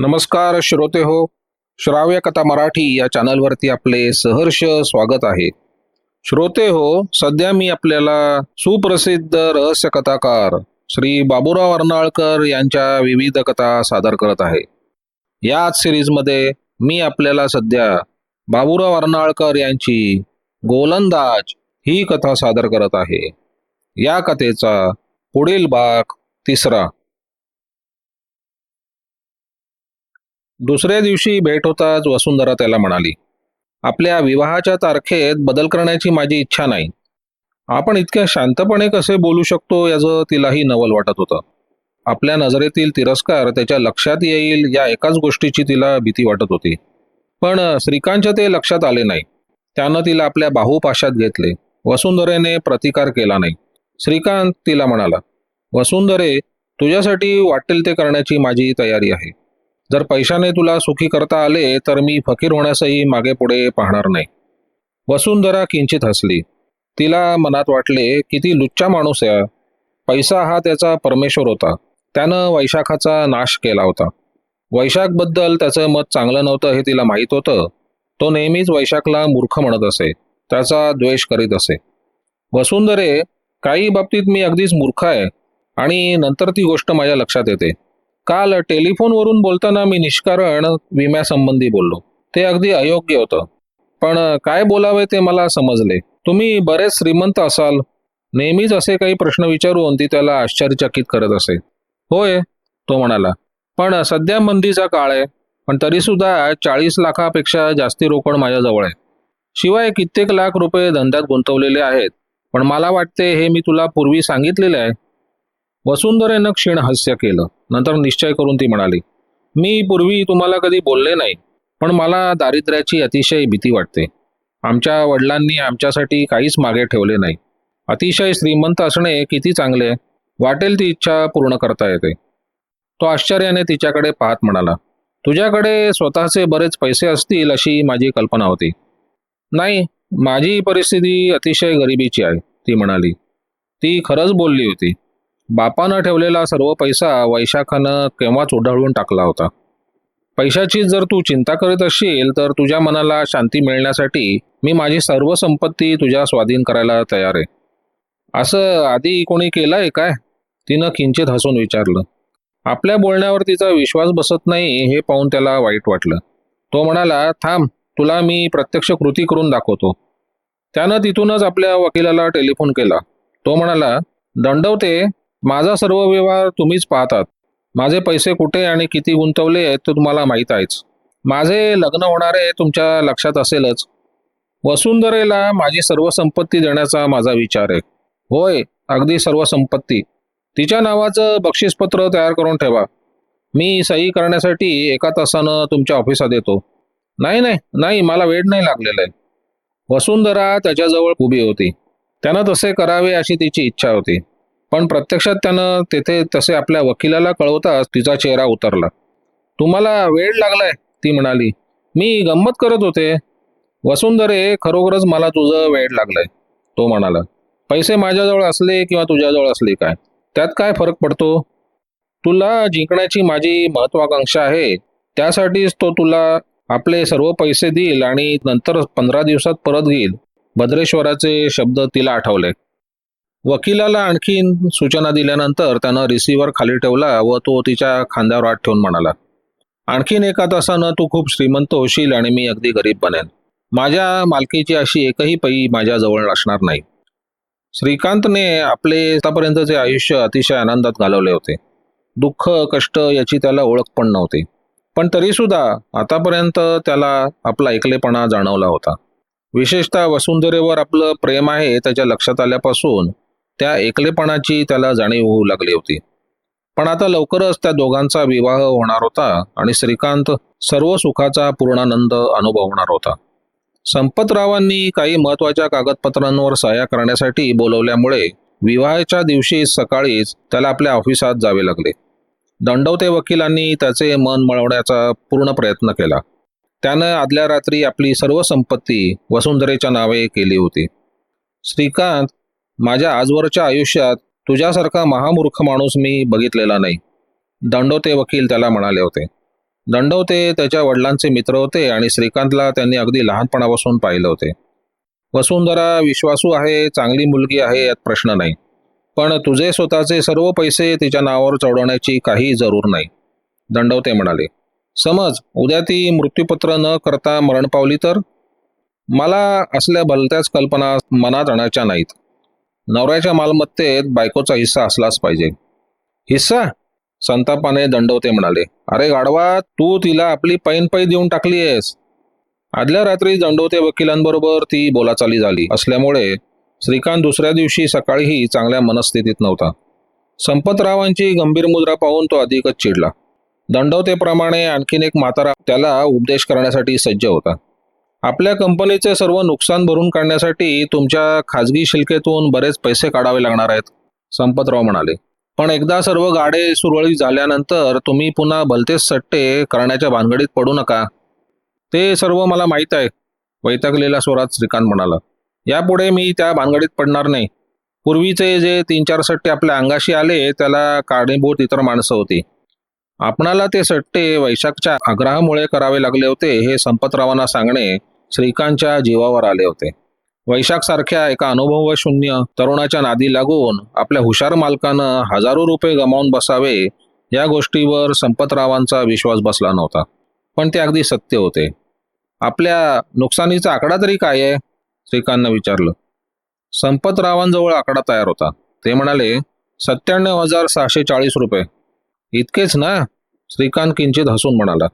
नमस्कार श्रोते हो श्राव्य कथा मराठी या चॅनलवरती आपले सहर्ष स्वागत आहे. श्रोते हो सध्या मी आपल्याला सुप्रसिद्ध रहस्य कथाकार श्री बाबूराव अर्नाळकर यांच्या विविध कथा सादर करत आहे. याच सिरीजमध्ये मी आपल्याला सध्या बाबूराव अर्नाळकर यांची गोलंदाज ही कथा सादर करत आहे. या कथेचा पुढील भाग तिसरा. दुसऱ्या दिवशी भेट होताच वसुंधरा त्याला म्हणाली आपल्या विवाहाच्या तारखेत बदल करण्याची माझी इच्छा नाही. आपण इतक्या शांतपणे कसे बोलू शकतो याचं तिलाही नवल वाटत होतं. आपल्या नजरेतील तिरस्कार त्याच्या लक्षात येईल या एकाच गोष्टीची तिला भीती वाटत होती. पण श्रीकांतच्या ते लक्षात आले नाही. त्यानं तिला आपल्या बाहूपाशात घेतले. वसुंधरेने प्रतिकार केला नाही. श्रीकांत तिला म्हणाला वसुंधरे तुझ्यासाठी वाटेल ते करण्याची माझी तयारी आहे. जर पैशाने तुला सुखी करता आले तर मी फकीर होण्यासही मागे पुढे पाहणार नाही. वसुंधरा किंचित हसली. तिला मनात वाटले किती लुच्चा माणूस आहे पैसा हा त्याचा परमेश्वर होता. त्यानं वैशाखाचा नाश केला होता. वैशाखबद्दल त्याचं मत चांगलं नव्हतं हे तिला माहीत होतं. तो नेहमीच वैशाखला मूर्ख म्हणत असे. त्याचा द्वेष करीत असे. वसुंधरे काही बाबतीत मी अगदीच मूर्ख आहे. आणि नंतर ती गोष्ट माझ्या लक्षात येते. काल टेलिफोनवरून बोलताना मी निष्कारण विम्यासंबंधी बोललो. ते अगदी अयोग्य होतं. पण काय बोलावे ते मला समजले. तुम्ही बरेच श्रीमंत असाल. नेहमीच असे काही प्रश्न विचारून ती त्याला आश्चर्यचकित करत असे. होय तो म्हणाला. पण सध्या मंदीचा काळ आहे. पण तरी सुद्धा चाळीस लाखापेक्षा जास्ती रोकड माझ्याजवळ आहे. शिवाय कित्येक लाख रुपये धंद्यात गुंतवलेले आहेत. पण मला वाटते हे मी तुला पूर्वी सांगितलेले आहे. वसुंधरेनं क्षीण हास्य केलं. नंतर निश्चय करून ती म्हणाली मी पूर्वी तुम्हाला कधी बोलले नाही पण मला दारिद्र्याची अतिशय भीती वाटते. आमच्या वडिलांनी आमच्यासाठी काहीच मागे ठेवले नाही. अतिशय श्रीमंत असणे किती चांगले वाटेल ती इच्छा पूर्ण करता येते. तो आश्चर्याने तिच्याकडे पाहत म्हणाला तुझ्याकडे स्वतःचे बरेच पैसे असतील अशी माझी कल्पना होती. नाही माझी परिस्थिती अतिशय गरिबीची आहे ती म्हणाली. ती खरंच बोलली होती. बापानं ठेवलेला सर्व पैसा वैशाखानं केव्हाच उढळून टाकला होता. पैशाची जर तू चिंता करीत असशील तर तुझ्या मनाला शांती मिळण्यासाठी मी माझी सर्व संपत्ती तुझ्या स्वाधीन करायला तयार आहे. असं आधी कोणी केलंय काय? तिनं किंचित हसून विचारलं. आपल्या बोलण्यावर तिचा विश्वास बसत नाही हे पाहून त्याला वाईट वाटलं. तो म्हणाला थांब तुला मी प्रत्यक्ष कृती करून दाखवतो. त्यानं तिथूनच आपल्या वकिलाला टेलिफोन केला. तो म्हणाला दंडवते माझा सर्व व्यवहार तुम्हीच पाहतात. माझे पैसे कुठे आणि किती गुंतवले आहेत ते तुम्हाला माहीत आहेच. माझे लग्न होणारे तुमच्या लक्षात असेलच. वसुंधरेला माझी सर्व संपत्ती देण्याचा माझा विचार आहे. होय अगदी सर्व संपत्ती. तिच्या नावाचं बक्षीसपत्र तयार करून ठेवा. मी सही करण्यासाठी एका तासानं तुमच्या ऑफिसात येतो. नाही नाही नाही मला वेळ नाही लागलेला आहे. वसुंधरा त्याच्याजवळ उभी होती. त्यानं तसे करावे अशी तिची इच्छा होती. पण प्रत्यक्षात त्यानं तेथे तसे आपल्या वकिलाला कळवताच तिचा चेहरा उतरला. तुम्हाला वेळ लागलाय ती म्हणाली. मी गंमत करत होते. वसुंधरे खरोखरच मला तुझं वेळ लागलाय तो म्हणाला. पैसे माझ्याजवळ असले किंवा तुझ्याजवळ असले काय? त्यात काय फरक पडतो? तुला जिंकण्याची माझी महत्वाकांक्षा आहे. त्यासाठीच तो तुला आपले सर्व पैसे देईल आणि नंतर पंधरा दिवसात परत घेईल भद्रेश्वराचे शब्द तिला आठवले. वकिलाला आणखीन सूचना दिल्यानंतर त्यानं रिसिव्हर खाली ठेवला व तो तिच्या खांद्यावर हात ठेवून म्हणाला आणखीन एका तासानं तू खूप श्रीमंत होशील आणि मी अगदी गरीब बनेन. माझ्या मालकीची अशी एकही पै माझ्याजवळ असणार नाही. श्रीकांतने आपले आतापर्यंतचे आयुष्य अतिशय आनंदात घालवले होते. दुःख कष्ट याची त्याला ओळख पण नव्हती. पण तरीसुद्धा आतापर्यंत त्याला आपला एकलेपणा जाणवला होता. विशेषतः वसुंधरेवर आपलं प्रेम आहे त्याच्या लक्षात आल्यापासून त्या एकलेपणाची त्याला जाणीव होऊ लागली होती. पण आता लवकरच त्या दोघांचा विवाह होणार होता आणि श्रीकांत सर्व सुखाचा पूर्णानंद अनुभवणार होता. संपतरावांनी काही महत्त्वाच्या कागदपत्रांवर सह्या करण्यासाठी बोलवल्यामुळे विवाहाच्या दिवशी सकाळीच त्याला आपल्या ऑफिसात जावे लागले. दंडवते वकिलांनी त्याचे मन मळवण्याचा पूर्ण प्रयत्न केला. त्यानं आदल्या रात्री आपली सर्व संपत्ती वसुंधरेच्या नावे केली होती. श्रीकांत माझ्या आजवरच्या आयुष्यात तुझ्यासारखा महामूर्ख माणूस मी बघितलेला नाही. दंडोते वकील त्याला म्हणाले होते. दंडवते त्याच्या वडिलांचे मित्र होते आणि श्रीकांतला त्यांनी अगदी लहानपणापासून पाहिलं होते. वसुंधरा विश्वासू आहे चांगली मुलगी आहे यात प्रश्न नाही. पण तुझे स्वतःचे सर्व पैसे तिच्या नावावर चढवण्याची काही जरूर नाही. दंडवते म्हणाले समज उद्या ती मृत्यूपत्र न करता मरण पावली तर? मला असल्या भलत्याच कल्पना मनात आणायच्या नाहीत. नवऱ्याच्या मालमत्तेत बायकोचा हिस्सा असलाच पाहिजे. हिस्सा? संतापाने दंडवते म्हणाले. अरे गाढवा तू तिला आपली पैन पै देऊन टाकली आहेस आदल्या रात्री दंडवते वकिलांबरोबर ती बोलाचाली झाली. असल्यामुळे श्रीकांत दुसऱ्या दिवशी सकाळीही चांगल्या मनस्थितीत नव्हता. संपतरावांची गंभीर मुद्रा पाहून तो अधिकच चिडला. दंडवतेप्रमाणे आणखीन एक म्हातारा त्याला उपदेश करण्यासाठी सज्ज होता. आपल्या कंपनीचे सर्व नुकसान भरून काढण्यासाठी तुमच्या खाजगी शिल्केतून बरेच पैसे काढावे लागणार आहेत संपतराव म्हणाले. पण एकदा सर्व गाडे सुरळीत झाल्यानंतर तुम्ही पुन्हा भलतेच सट्टे करण्याच्या भानगडीत पडू नका. ते सर्व मला माहीत आहे वैतागलेल्या स्वरात श्रीकांत म्हणाला. यापुढे मी त्या भानगडीत पडणार नाही. पूर्वीचे जे तीन चार सट्टे आपल्या अंगाशी आले त्याला कारणीभूत इतर माणसं होती. आपणाला ते सट्टे वैशाखच्या आग्रहामुळे करावे लागले होते हे संपतरावांना सांगणे श्रीकांतच्या जीवावर आले होते. वैशाख सारख्या एका अनुभव शून्य तरुणाच्या नादी लागून आपल्या हुशार मालकानं हजारो रुपये गमावून बसावे या गोष्टीवर संपतरावांचा विश्वास बसला नव्हता. पण ते अगदी सत्य होते. आपल्या नुकसानीचा आकडा तरी काय आहे? श्रीकांतनं विचारलं. संपतरावांजवळ आकडा तयार होता. ते म्हणाले सत्त्याण्णव हजार सहाशे चाळीस रुपये. इतकेच ना? श्रीकांत किंचित हसून म्हणाला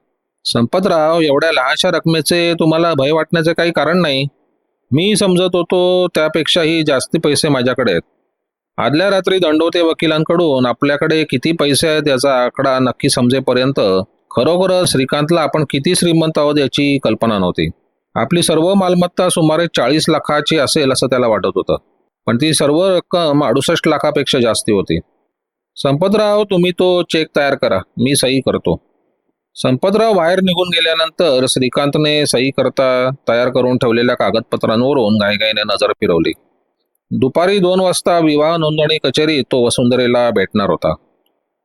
संपतराव एवढ्या लहानशा रकमेचे तुम्हाला भय वाटण्याचे काही कारण नाही. मी समजत होतो त्यापेक्षाही जास्ती पैसे माझ्याकडे आहेत. आदल्या रात्री दंडवते वकिलांकडून आपल्याकडे किती पैसे आहेत याचा आकडा नक्की समजेपर्यंत खरोखरच श्रीकांतला आपण किती श्रीमंत आहोत याची कल्पना नव्हती. आपली सर्व मालमत्ता सुमारे चाळीस लाखाची असेल असं त्याला वाटत होतं. पण ती सर्व रक्कम अडुसष्ट लाखापेक्षा जास्ती होती. संपतराव तुम्ही तो चेक तयार करा. मी सही करतो. संपतराव बाहेर निघून गेल्यानंतर श्रीकांतने सही करता तयार करून ठेवलेल्या कागदपत्रांवरून गायगाईने नजर फिरवली. दुपारी दोन वाजता विवाह नोंदणी कचेरीत तो वसुंधरेला भेटणार होता.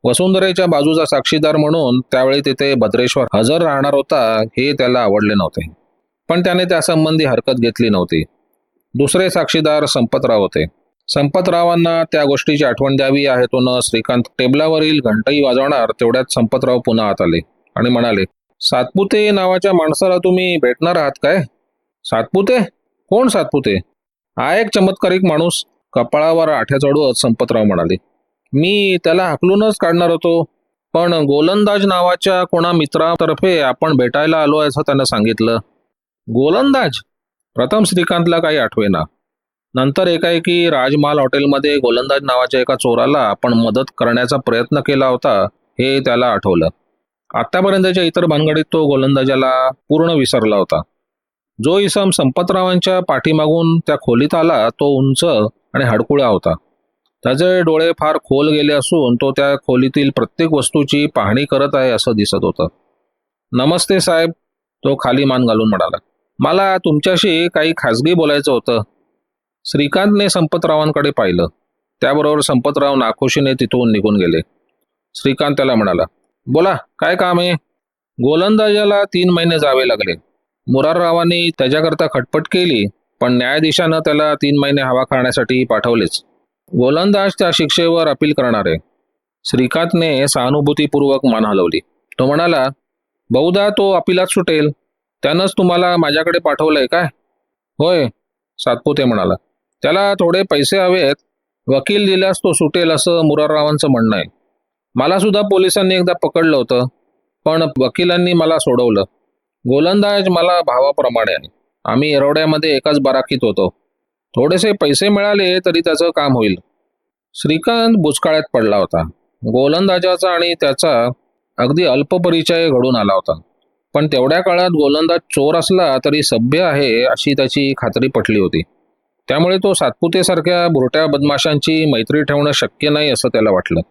वसुंधरेच्या बाजूचा साक्षीदार म्हणून त्यावेळी तिथे भद्रेश्वर हजर राहणार होता हे त्याला आवडले नव्हते. पण त्याने त्यासंबंधी हरकत घेतली नव्हती. दुसरे साक्षीदार संपतराव होते. संपतरावांना त्या गोष्टीची आठवण द्यावी आहे तो न. श्रीकांत टेबलावरील घंटाई वाजवणार तेवढ्यात संपतराव पुन्हा आत आले आणि म्हणाले सातपुते नावाच्या माणसाला तुम्ही भेटणार आहात काय? सातपुते? कोण सातपुते? हा एक चमत्कारिक माणूस कपाळावर आठ्या चढवत संपतराव म्हणाले मी त्याला हाकलूनच काढणार होतो पण गोलंदाज नावाच्या कोणा मित्रातर्फे आपण भेटायला आलो असं त्यानं सांगितलं. गोलंदाज? प्रथम श्रीकांतला काही आठवेना. नंतर एकाएकी राजमहाल हॉटेलमध्ये गोलंदाज नावाच्या एका चोराला आपण मदत करण्याचा प्रयत्न केला होता हे त्याला आठवलं. आतापर्यंतच्या इतर भानगडीत तो गोलंदाजाला पूर्ण विसरला होता. जो इसम संपतरावांच्या पाठीमागून त्या खोलीत आला तो उंच आणि हडकुळा होता. त्याचे डोळे फार खोल गेले असून तो त्या खोलीतील प्रत्येक वस्तूची पाहणी करत आहे असं दिसत होतं. नमस्ते साहेब तो खाली मान घालून म्हणाला. मला तुमच्याशी काही खाजगी बोलायचं होतं. श्रीकांतने संपतरावांकडे पाहिलं. त्याबरोबर संपतराव नाखुशीने तिथून निघून गेले. श्रीकांत त्याला म्हणाला बोला काय काम आहे? गोलंदाजाला तीन महिने जावे लागले. मुराररावांनी त्याच्याकरता खटपट केली पण न्यायाधीशानं त्याला तीन महिने हवा खाण्यासाठी पाठवलेच. गोलंदाज त्या शिक्षेवर अपील करणार. आहे श्रीकांतने सहानुभूतीपूर्वक मान हलवली. तो म्हणाला बहुधा तो अपिलात सुटेल. त्यानंच तुम्हाला माझ्याकडे पाठवलंय काय? होय सातपुते म्हणाला. त्याला थोडे पैसे हवेत. वकील दिल्यास तो सुटेल असं मुराररावांचं म्हणणं आहे. मला सुद्धा पोलिसांनी एकदा पकडलं होतं पण वकिलांनी मला सोडवलं. गोलंदाज मला भावाप्रमाणे आहे. आम्ही एरवड्यामध्ये एकाच बाराकीत होतो. थोडेसे पैसे मिळाले तरी त्याचं काम होईल. श्रीकांत बुचकाळ्यात पडला होता. गोलंदाजाचा आणि त्याचा अगदी अल्प परिचय घडून आला होता. पण तेवढ्या काळात गोलंदाज चोर असला तरी सभ्य आहे अशी त्याची खात्री पटली होती. त्यामुळे तो सातपुतेसारख्या बुरट्या बदमाशांची मैत्री ठेवणं शक्य नाही असं त्याला वाटलं.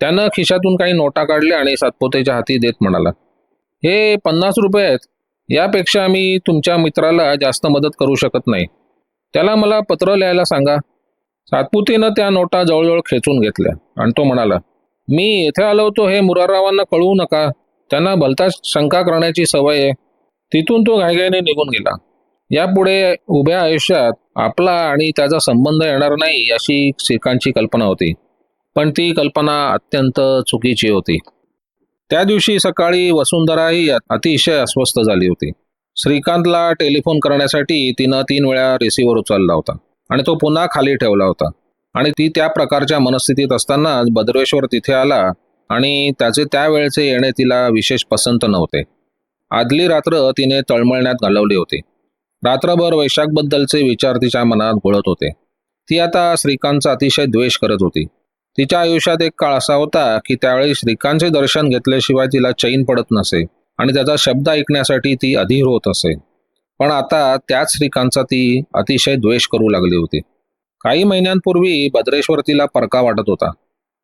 त्यानं खिशातून काही नोटा काढल्या आणि सातपुतेच्या हाती देत म्हणाला हे पन्नास रुपये आहेत. यापेक्षा मी तुमच्या मित्राला जास्त मदत करू शकत नाही. त्याला मला पत्र लिहायला सांगा. सातपुतीनं त्या नोटा जवळजवळ खेचून घेतल्या आणि तो म्हणाला मी येथे आलो होतो हे मुराररावांना कळवू नका. त्यांना भलताच शंका करण्याची सवय आहे. तिथून तो घाईघाईने निघून गेला. यापुढे उभ्या आयुष्यात आपला आणि त्याचा संबंध येणार नाही अशी श्रीकांतची कल्पना होती. पण ती कल्पना अत्यंत चुकीची होती. त्या दिवशी सकाळी वसुंधराही अतिशय अस्वस्थ झाली होती. श्रीकांतला टेलिफोन करण्यासाठी तिनं तीन वेळा रिसिव्हर उचलला होता आणि तो पुन्हा खाली ठेवला होता. आणि ती त्या प्रकारच्या मनस्थितीत असतानाच भद्रेश्वर तिथे आला आणि त्याचे त्यावेळेचे येणे तिला विशेष पसंत नव्हते. आदली रात्र तिने तळमळण्यात घालवली होती. रात्रभर वैशाखबद्दलचे विचार तिच्या मनात घोळत होते. ती आता श्रीकांतचा अतिशय द्वेष करत होती. तिच्या आयुष्यात एक काळ असा होता की त्यावेळी श्रीकांतचे दर्शन घेतल्याशिवाय तिला चैन पडत नसे आणि त्याचा शब्द ऐकण्यासाठी ती अधीर होत असे. पण आता त्याच श्रीकांतचा ती अतिशय द्वेष करू लागली होती. काही महिन्यांपूर्वी भद्रेश्वर तिला परका वाटत होता.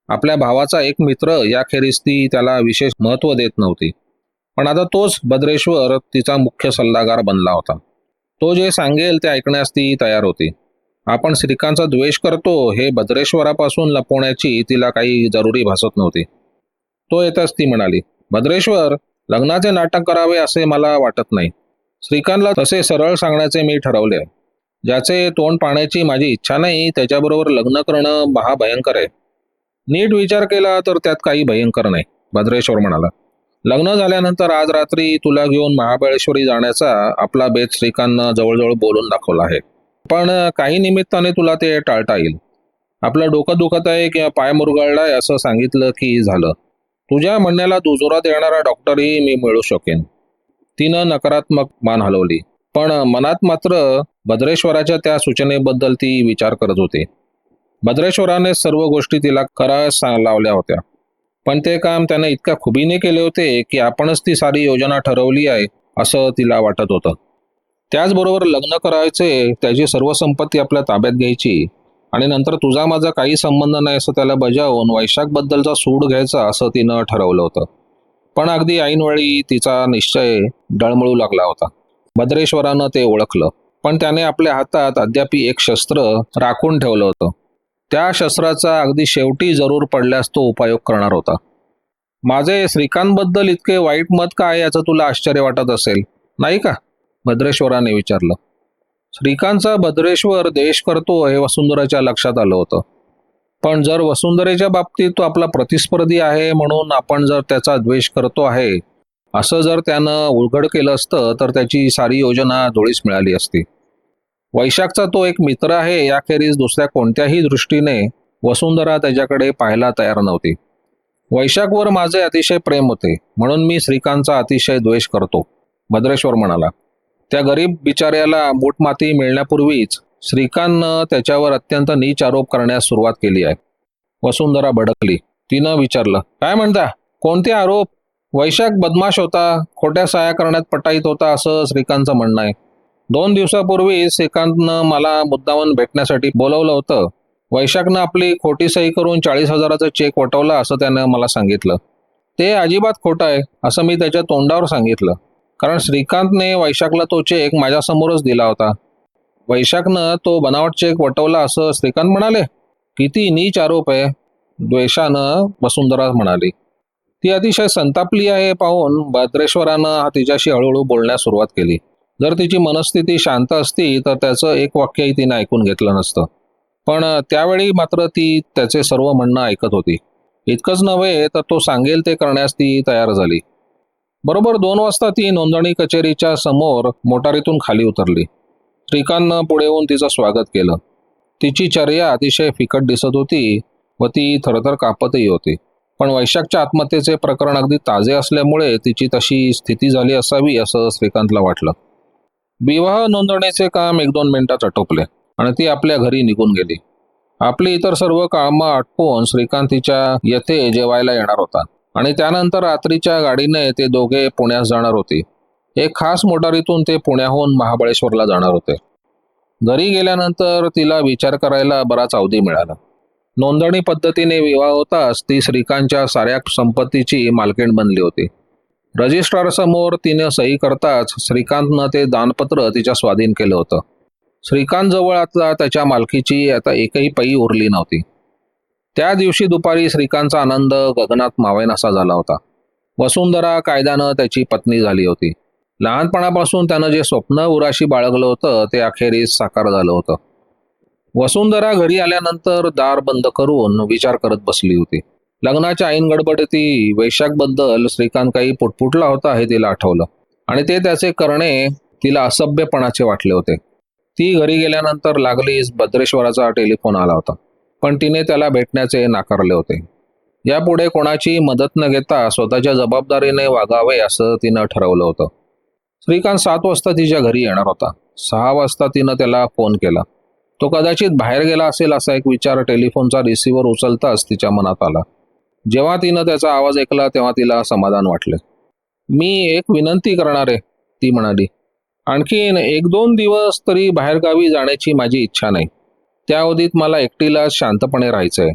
आपल्या भावाचा एक मित्र याखेरीज ती त्याला विशेष महत्त्व देत नव्हती. पण आता तोच भद्रेश्वर तिचा मुख्य सल्लागार बनला होता. तो जे सांगेल ते ऐकण्यास ती तयार होती. आपण श्रीकांतचा द्वेष करतो हे भद्रेश्वरापासून लपवण्याची तिला काही जरुरी भासत नव्हती. तो येताच ती म्हणाली भद्रेश्वर लग्नाचे नाटक करावे असे मला वाटत नाही. श्रीकांतला तसे सरळ सांगण्याचे मी ठरवले. ज्याचे तोंड पाहण्याची माझी इच्छा नाही त्याच्याबरोबर लग्न करणं महाभयंकर आहे. नीट विचार केला तर त्यात काही भयंकर नाही भद्रेश्वर म्हणाला. लग्न झाल्यानंतर आज रात्री तुला घेऊन महाबळेश्वरी जाण्याचा आपला बेत श्रीकांतनं जवळजवळ बोलून दाखवला आहे. पण काही निमित्ताने तुला ते टाळता येईल. आपलं डोकं दुखत आहे किंवा पाय मुरगळलाय असं सांगितलं की झालं. तुझ्या म्हणण्याला दुजोरा देणारा डॉक्टरही मी मिळू शकेन. तिनं नकारात्मक मान हलवली. पण मनात मात्र भद्रेश्वराच्या त्या सूचनेबद्दल ती विचार करत होती. भद्रेश्वराने सर्व गोष्टी तिला करायला लावल्या होत्या. पण ते काम त्याने इतक्या खुबीने केले होते की आपणच ती सारी योजना ठरवली आहे असं तिला वाटत होतं. त्याचबरोबर लग्न करायचे त्याची सर्व संपत्ती आपल्या ताब्यात घ्यायची आणि नंतर तुझा माझा काही संबंध नाही असं त्याला बजावून वैशाखबद्दलचा सूड घ्यायचा असं तिनं ठरवलं होतं. पण अगदी ऐनवेळी तिचा निश्चय डळमळू लागला होता. भद्रेश्वरानं ते ओळखलं. पण त्याने आपल्या हातात अद्याप एक शस्त्र राखून ठेवलं होतं. त्या शस्त्राचा अगदी शेवटी जरूर पडल्यास तो उपयोग करणार होता. माझे श्रीकांतबद्दल इतके वाईट मत काय याचं तुला आश्चर्य वाटत असेल नाही का? भद्रेश्वराने विचारलं. श्रीकांतचा भद्रेश्वर देश करतो हे वसुंधराच्या लक्षात आलं होतं. पण जर वसुंधरेच्या बाबतीत तो आपला प्रतिस्पर्धी आहे म्हणून आपण जर त्याचा द्वेष करतो आहे असं जर त्यानं उलगड केलं असतं तर त्याची सारी योजना धुळीस मिळाली असती. वैशाखचा तो एक मित्र आहे याखेरीज दुसऱ्या कोणत्याही दृष्टीने वसुंधरा त्याच्याकडे पाहायला तयार नव्हती. वैशाखवर माझे अतिशय प्रेम होते म्हणून मी श्रीकांतचा अतिशय द्वेष करतो भद्रेश्वर म्हणाला. त्या गरीब बिचाऱ्याला मूठमाती मिळण्यापूर्वीच श्रीकांतनं त्याच्यावर अत्यंत नीच आरोप करण्यास सुरुवात केली आहे. वसुंधरा भडकली. तिनं विचारलं काय म्हणता? कोणते आरोप? वैशाख बदमाश होता खोट्या साया करण्यात पटाईत होता असं श्रीकांतचं म्हणणं आहे. दोन दिवसापूर्वी श्रीकांतनं मला मुद्दामून भेटण्यासाठी बोलवलं होतं. वैशाखनं आपली खोटी सही करून चाळीस हजाराचा चेक वटवला असं त्यानं मला सांगितलं. ते अजिबात खोटं आहे असं मी त्याच्या तोंडावर सांगितलं. कारण श्रीकांतने वैशाखला तो चेक माझ्यासमोरच दिला होता. वैशाखनं तो बनावट चेक वटवला असं श्रीकांत म्हणाले किती नीच आरोप आहे द्वेषानं वसुंधरा म्हणाली. ती अतिशय संतापली आहे पाहून भद्रेश्वरानं तिच्याशी हळूहळू बोलण्यास सुरुवात केली. जर तिची मनस्थिती शांत असती तर त्याचं एक वाक्यही तिने ऐकून घेतलं नसतं. पण त्यावेळी मात्र ती त्याचे सर्व म्हणणं ऐकत होती. इतकंच नव्हे तर तो सांगेल ते करण्यास ती तयार झाली. बरोबर दोन वाजता ती नोंदणी कचेरीच्या समोर मोटारीतून खाली उतरली. श्रीकांतनं पुढे येऊन तिचं स्वागत केलं. तिची चर्या अतिशय फिकट दिसत होती व ती थरथर कापतही होती. पण वैशाखच्या आत्महत्येचे प्रकरण अगदी ताजे असल्यामुळे तिची तशी स्थिती झाली असावी असं श्रीकांतला वाटलं. विवाह नोंदणीचे काम एक दोन मिनिटात आटोपले आणि ती आपल्या घरी निघून गेली. आपली इतर सर्व कामं आटपून श्रीकांत तिच्या येथे जेवायला येणार होता आणि त्यानंतर रात्रीच्या गाडीने ते दोघे पुण्यास जाणार होते. एक खास मोटारीतून ते पुण्याहून महाबळेश्वरला जाणार होते. घरी गेल्यानंतर तिला विचार करायला बराच अवधी मिळाला. नोंदणी पद्धतीने विवाह होताच ती श्रीकांतच्या साऱ्या संपत्तीची मालकीण बनली होती. रजिस्ट्रार समोर तिने सही करताच श्रीकांतनं ते दानपत्र तिच्या स्वाधीन केलं होतं. श्रीकांत जवळ आता त्याच्या मालकीची आता एकही पै उरली नव्हती. त्या दिवशी दुपारी श्रीकांतचा आनंद गगनात मावेनासा झाला होता. वसुंधरा कायद्यानं त्याची पत्नी झाली होती. लहानपणापासून त्यानं जे स्वप्न उराशी बाळगलं होतं ते अखेरीस साकार झालं होतं. वसुंधरा घरी आल्यानंतर दार बंद करून विचार करत बसली होती. लग्नाच्या ऐन गडबडती वैशाखबद्दल श्रीकांत काही पुटपुटला होता हे तिला आठवलं. आणि ते त्याचे करणे तिला असभ्यपणाचे वाटले होते. ती घरी गेल्यानंतर लागलीच भद्रेश्वराचा टेलिफोन आला होता. पण तिने त्याला भेटण्याचे नाकारले होते. यापुढे कोणाची मदत न घेता स्वतःच्या जबाबदारीने वागावे असं तिनं ठरवलं होतं. श्रीकांत सात वाजता तिच्या घरी येणार होता. सहा वाजता तिनं त्याला फोन केला. तो कदाचित बाहेर गेला असेल असा एक विचार टेलिफोनचा रिसिव्हर उचलताच तिच्या मनात आला. जेव्हा तिनं त्याचा आवाज ऐकला तेव्हा तिला समाधान वाटले. मी एक विनंती करणार आहे ती म्हणाली. आणखीन एक दोन दिवस तरी बाहेरगावी जाण्याची माझी इच्छा नाही. त्या अवधीत मला एकटीला शांतपणे राहायचंय.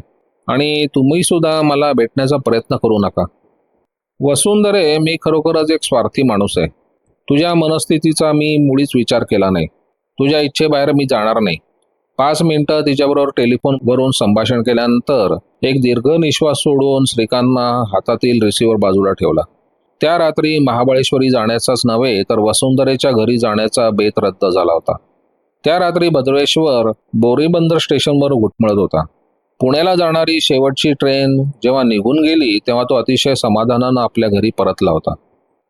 आणि तुम्ही सुद्धा मला भेटण्याचा प्रयत्न करू नका. वसुंधरे मी खरोखरच एक स्वार्थी माणूस आहे. तुझ्या मनस्थितीचा मी मुळीच विचार केला नाही. तुझ्या इच्छेबाहेर मी जाणार नाही. पाच मिनिटं तिच्याबरोबर टेलिफोनवरून संभाषण केल्यानंतर एक दीर्घ निश्वास सोडून श्रीकांतना हातातील रिसिव्हर बाजूला ठेवला. त्या रात्री महाबळेश्वरी जाण्याचाच नव्हे तर वसुंधरेच्या घरी जाण्याचा बेत रद्द झाला होता. त्या रात्री भद्रेश्वर बोरीबंदर स्टेशनवर घुटमळत होता. पुण्याला जाणारी शेवटची ट्रेन जेव्हा निघून गेली तेव्हा तो अतिशय समाधानानं आपल्या घरी परतला होता.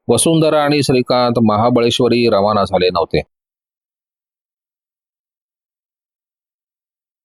वसुंधरा आणि श्रीकांत महाबळेश्वरी रवाना झाले नव्हते.